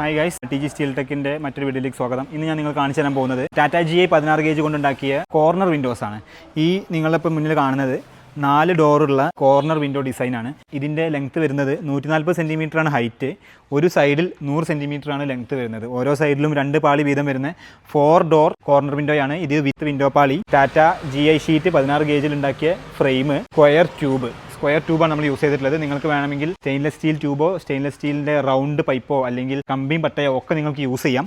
Hi guys T G steel ടെക്കിന്റെ മറ്റൊരു വീഡിയോയിലേക്ക് സ്വാഗതം. ഇന്ന് ഞാൻ നിങ്ങൾ കാണിച്ചു തരാൻ പോകുന്നത് ടാറ്റ ജി ഐ പതിനാറ് ഗേജ് കൊണ്ടുണ്ടാക്കിയ കോർണർ വിൻഡോസ് ആണ്. ഈ നിങ്ങളിപ്പോൾ മുന്നിൽ കാണുന്നത് നാല് ഡോറുള്ള കോർണർ വിൻഡോ ഡിസൈനാണ് ഇതിന്റെ ലെങ്ത്ത് വരുന്നത് നൂറ്റി നാൽപ്പത് ആണ് ഹൈറ്റ് ഒരു സൈഡിൽ നൂറ് ആണ് ലെങ്ത് വരുന്നത്. ഓരോ സൈഡിലും രണ്ട് പാളി വീതം വരുന്ന ഫോർ ഡോർ കോർണർ വിൻഡോയാണ് ഇത് വിത്ത് വിൻഡോ പാളി. ടാറ്റ ജി ഐ ഷീറ്റ് പതിനാറ് ഗേജിൽ ഉണ്ടാക്കിയ ഫ്രെയിം സ്ക്വയർ ട്യൂബ് സ്ക്വയർ ട്യൂബാണ് നമ്മൾ യൂസ് ചെയ്തിട്ടുള്ളത്. നിങ്ങൾക്ക് വേണമെങ്കിൽ സ്റ്റെയിൻലെസ് സ്റ്റീൽ ട്യൂബോ സ്റ്റെയിൻലെസ് സ്റ്റീലിന്റെ റൗണ്ട് പൈപ്പോ അല്ലെങ്കിൽ കമ്പിയും പട്ടയോ ഒക്കെ നിങ്ങൾക്ക് യൂസ് ചെയ്യാം.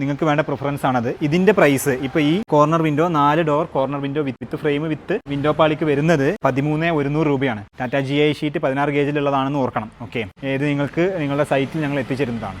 നിങ്ങൾക്ക് വേണ്ട പ്രിഫറൻസ് ആണത്. ഇതിന്റെ പ്രൈസ് ഇപ്പോൾ ഈ കോർണർ വിൻഡോ നാല് door corner window with frame with window പാളിക്ക് വരുന്നത് പതിമൂന്ന് ഒരുന്നൂറ് രൂപയാണ്. ടാറ്റ ജി ഐ ഷീറ്റ് പതിനാറ് ഗേജിലുള്ളതാണെന്ന് ഓർക്കണം. ഓക്കെ ഇത് നിങ്ങൾക്ക് നിങ്ങളുടെ സൈറ്റിൽ ഞങ്ങൾ എത്തിച്ചേരുന്നതാണ്.